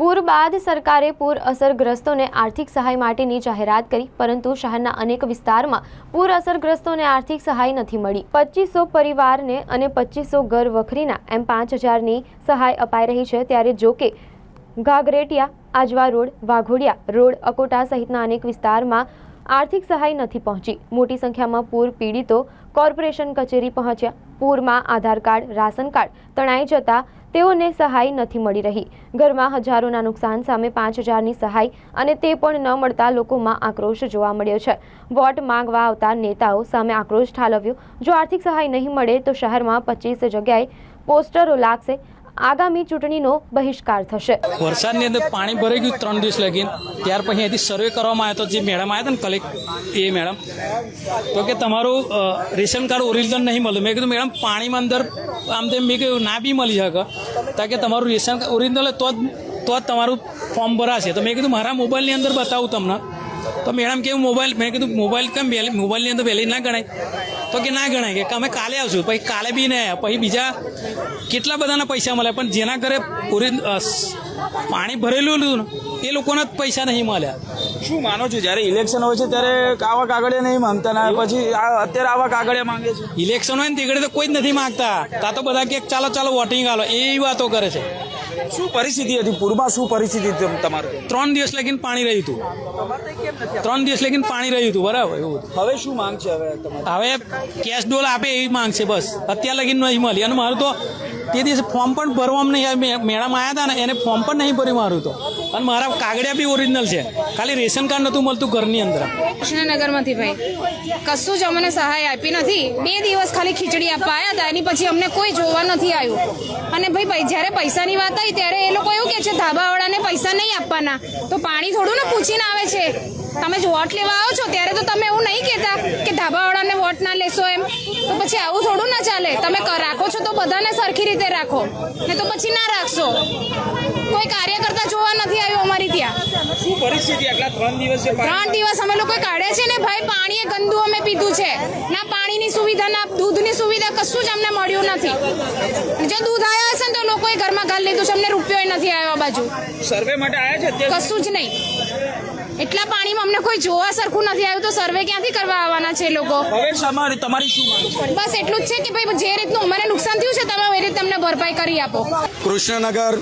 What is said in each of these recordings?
પૂર બાદ સરકારે પૂર અસરગ્રસ્તોને આર્થિક સહાય માટેની જાહેરાત કરી, પરંતુ શહેરના અનેક વિસ્તારમાં પૂર અસરગ્રસ્તોને આર્થિક સહાય નથી મળી. પચીસો પરિવારને અને પચીસો ઘર વખરીના એમ પાંચ હજારની સહાય અપાઈ રહી છે. ત્યારે જોકે ઘાઘરેટિયા આજવા રોડ, વાઘોડિયા રોડ, અકોટા સહિતના અનેક વિસ્તારમાં આર્થિક સહાય નથી પહોંચી. મોટી સંખ્યામાં પૂર પીડિતો કોર્પોરેશન કચેરી પહોંચ્યા. પૂરમાં આધાર કાર્ડ, રાશન કાર્ડ તણાઈ જતા તેઓને સહાય નથી મળી રહી. ઘરમાં હજારોના નુકસાન સામે પાંચ હજારની સહાય અને તે પણ ન મળતા લોકોમાં આક્રોશ જોવા મળ્યો છે. વોટ માંગવા આવતા નેતાઓ સામે આક્રોશ ઠાલવ્યો. જો આર્થિક સહાય નહીં મળે તો શહેરમાં પચીસ જગ્યાએ પોસ્ટરો લાગશે. આગામી ચૂંટણીનો બહિષ્કાર થશે. વરસાદની અંદર પાણી ભરાઈ ગયું ત્રણ દિવસ લગીને. ત્યાર પછી અહીંથી સર્વે કરવામાં આવ્યો તો જે મેડમ આવ્યા હતા ને કલેક્ટ એ મેડમ, તો કે તમારું રેશન કાર્ડ ઓરિજિનલ નહીં મળ્યું. મેં કીધું, મેડમ, પાણીમાં અંદર આમ તેમ મેં કહ્યું, ના બી મળી શકે. તા કે તમારું રેશન કાર્ડ ઓરિજિનલ તો જ તો જ તમારું ફોર્મ ભરાશે. તો મેં કીધું, મારા મોબાઈલની અંદર બતાવું તમને. તો મેડમ કેવું મોબાઈલ મેં કીધું મોબાઈલ કેમ વહેલી મોબાઈલની અંદર વહેલી ના ગણાય? તો કે ના ગણાય કે અમે કાલે આવશું પછી કાલે બી નહીં આવ્યા પછી બીજા કેટલા બધાના પૈસા મળે પણ જેના ઘરે પૂરી પાણી ભરેલું હતું ને એ લોકોને જ પૈસા નહીં મળ્યા. શું માનો છો? જ્યારે ઇલેક્શન હોય છે ત્યારે આવા કાગળિયા નહીં માંગતા ને પછી અત્યારે આવા કાગળિયા માંગે છે? ઇલેક્શન હોય ને તે તો કોઈ જ નથી માંગતા. તા તો બધા કે ચાલો ચાલો વોટિંગ આલો એ વાતો કરે છે. શું પરિસ્થિતિ હતી? પૂરમાં શું પરિસ્થિતિ હતી તમારું? ત્રણ દિવસ લગીન પાણી રહ્યું હતું. ત્રણ દિવસ લગીન પાણી રહ્યું હતું બરાબર એવું હવે શું માંગ છે હવે હવે કેશ ડોલ આપે એવી માંગ છે બસ. અત્યાર લગીન નહીં મળી. અને મારું તો તે દિવસે ફોર્મ પણ ભરવામાં નહીં આવ્યું. મે- મેડમ આવ્યા હતા ને એને ફોર્મ પણ નહીં ભર્યું મારું તો. અને મારા કાગડિયા બી ઓરિજિનલ છે. ખાલી રેશન કાર્ડ નહોતું મળતું ઘરની અંદર. કૃષ્ણનગરમાંથી ભાઈ. કશું જ અમને સહાય આપી નથી. બે દિવસ ખાલી ખીચડી આપવા આવ્યા હતા એની પછી અમને કોઈ જોવા નથી આવ્યું. અને ભાઈ ભાઈ, જ્યારે પૈસાની વાત આવી ત્યારે એ લોકો એવું કે છે, ધાબાવાળાને પૈસા નહીં આપવાના. તો પાણી થોડું ને પૂછીને આવે છે. તમે જો વોટ લેવા આવો છો? ત્યારે તો તમે એવું નહીં કહેતા કે ધાબાવાળાને વોટ ના લેશો એમ. પછી આવું થોડું ના ચાલે. તમે રાખો છો તો બધાને સરખી રીતે રાખો. ને તો પછી ના રાખશો. કોઈ કાર્યકર્તા જોવા નથી આવ્યું અમારી ત્યાં. શું પરિસ્થિતિ આટલા ત્રણ દિવસ ત્રણ દિવસ અમે લોકો કાઢ્યા છે ને ભાઈ પાણી ગંદુ અમે પીધું છે. ના પાણીની સુવિધા ના દૂધની સુવિધા કશું જ અમને મળ્યું નથી. જો દૂધ આવ્યા હશે ને તો લોકોએ ઘરમાં ઘાલ લીધું છે. અમને રૂપિયો નથી આવ્યો આ બાજુ. સર્વે માટે આવ્યા છે કશું જ નહીં. એટલા પાણીમાં અમને કોઈ જોવા સરખું નથી આવ્યું તો સર્વે ક્યાંથી કરવા આવવાના છે એ લોકો? બસ એટલું જ છે કે ભાઈ જે રીતનું અમારે નુકસાન થયું છે તમે એ રીતે અમને ભરપાઈ કરી આપો. કૃષ્ણનગર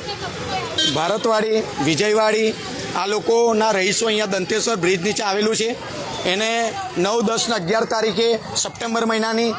ભારતવાડી વિજયવાડી આ લોકોના રહીશો અહીંયા દંતેશ્વર બ્રિજ નીચે આવેલું છે. એને નવ દસ ને અગિયાર તારીખે સપ્ટેમ્બર મહિનાની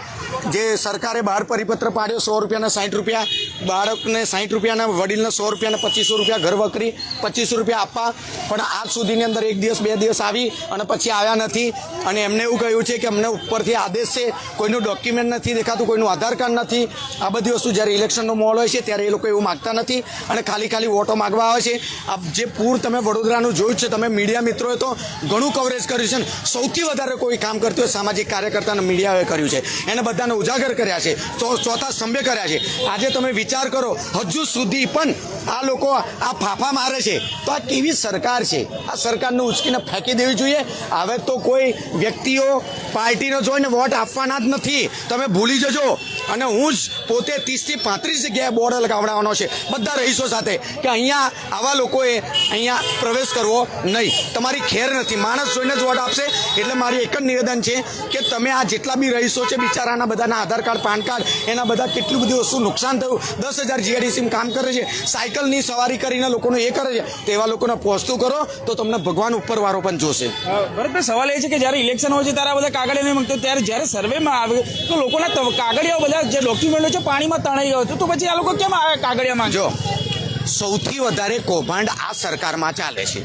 જે સરકારે બહાર પરિપત્ર પાડ્યો સો રૂપિયાના સાઠ રૂપિયા, બાળકને સાઠ રૂપિયાના વડીલને સો રૂપિયાના પચીસો રૂપિયા, ઘર વકરી પચીસો રૂપિયા આપવા. પણ આજ સુધીની અંદર એક દિવસ, બે દિવસ આવી અને પછી આવ્યા નથી. અને એમને એવું કહ્યું છે કે અમને ઉપરથી આદેશ છે, કોઈનું ડોક્યુમેન્ટ નથી દેખાતું, કોઈનું આધાર કાર્ડ નથી. આ બધી વસ્તુ જ્યારે ઇલેક્શનનો મોલ હોય છે, ત્યારે એ લોકો એવું માગતા નથી અને ખાલી ખાલી વોટો માગવા આવે છે. આ જે પૂર તમે વડોદરાનું જોયું છે, તમે મીડિયા મિત્રોએ તો ઘણું કવરેજ કર્યું છે સૌથી વધારે કોઈ કામ કરતું હોય સામાજિક કાર્યકર્તાને મીડિયાએ કર્યું છે. એને બધાને ઉજાગર કર્યા છે. તો ચોથા સ્તંભે કર્યા છે. આજે તમે વિચાર કરો, હજુ સુધી પણ આ લોકો આ ફાફા મારે છે. તો આ કેવી સરકાર છે? આ સરકારને ઉચકીને ફેંકી દેવી જોઈએ? હવે તો કોઈ વ્યક્તિઓ પાર્ટીનો જોઈને વોટ આપવાના જ નથી. તમે ભૂલી જજો. અને હું જ પોતે ત્રીસથી પાંત્રીસ જગ્યાએ બોર્ડ લગાવડાવવાનો છે. બધા રહીશો સાથે કે અહીંયા આવા લોકોએ અહીંયા પ્રવેશ કરવો નહીં. તમારી ખેર નથી. માણસ જોઈને જ વોટ આપશે. એટલે મારું એક જ નિવેદન છે કે તમે આ જેટલા બી રહીશો છે બિચારાના બધાના આધાર કાર્ડ પાન કાર્ડ એના બધા કેટલી બધી વસ્તુ નુકસાન થયું. દસ હજાર જીઆઈડીસીમાં કામ કરે છે સાયકલની સવારી કરીને લોકોનું એ કરે છે તેવા લોકોને પહોંચતું કરો તો તમને ભગવાન ઉપર વારો પણ જોશે. ભરતભાઈ સવાલ એ છે કે જ્યારે ઇલેક્શન હોય છે ત્યારે આ બધા કાગળિયા નહીં માંગતો ત્યારે જ્યારે સર્વેમાં આવે તો લોકોના કાગળિયા કાગળિયાઓ બધા જે ડોક્યુમેન્ટો છે પાણીમાં તણાઈ ગયો હતો તો પછી આ લોકો કેમ આવે કાગળિયા માંગે? જો સૌથી વધારે કૌભાંડ આ સરકારમાં ચાલે છે.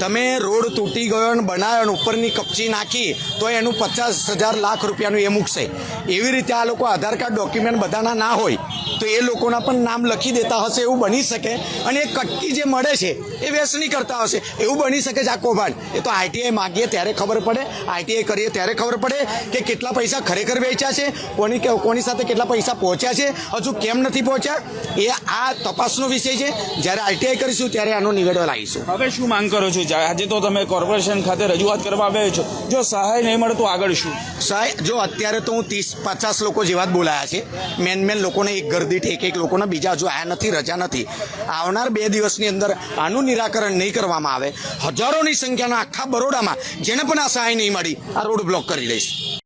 તમે રોડ તૂટી ગયો અને બનાવ્યો અને ઉપરની કપચી નાખી, તો એનું પચાસ હજાર લાખ રૂપિયાનું એ મૂકશે. એવી રીતે આ લોકો આધાર કાર્ડ, ડોક્યુમેન્ટ બધાના ના હોય. તો એ લોકોના પણ નામ લખી દેતા હશે એવું બની શકે અને એ કટકી જે મળે છે એ વેચણી કરતા હશે. એવું બની શકે છે આ કૌભાંડ. એ તો આઈટીઆઈ માગીએ ત્યારે ખબર પડે. આઈટીઆઈ કરીએ ત્યારે ખબર પડે કે કેટલા પૈસા ખરેખર વેચ્યા છે કોની કોની સાથે કેટલા પૈસા પહોંચ્યા છે હજુ કેમ નથી પહોંચ્યા? એ આ તપાસનો વિષય છે. જ્યારે આઈટીઆઈ કરીશું ત્યારે આનો નિવેડો લાવીશું. હવે શું માંગ કરો છો? આજે તો તમે કોર્પોરેશન ખાતે રજૂઆત કરવા આવ્યા છો. જો સહાય નહીં મળે તો આગળ શું? સહાય જો અત્યારે તો હું ત્રીસ પચાસ લોકો જેવા જ બોલાયા છે. મેન મેન લોકોને એક ગરદીઠ એક એક લોકોને બીજા હજુ આયા નથી, રજા નથી. આવનાર બે દિવસની અંદર આનું નિરાકરણ નહીં કરવામાં આવે. હજારોની સંખ્યાના આખા બરોડામાં જેને પણ આ સહાય નહીં મળી, આ રોડ બ્લોક કરી દઈશ.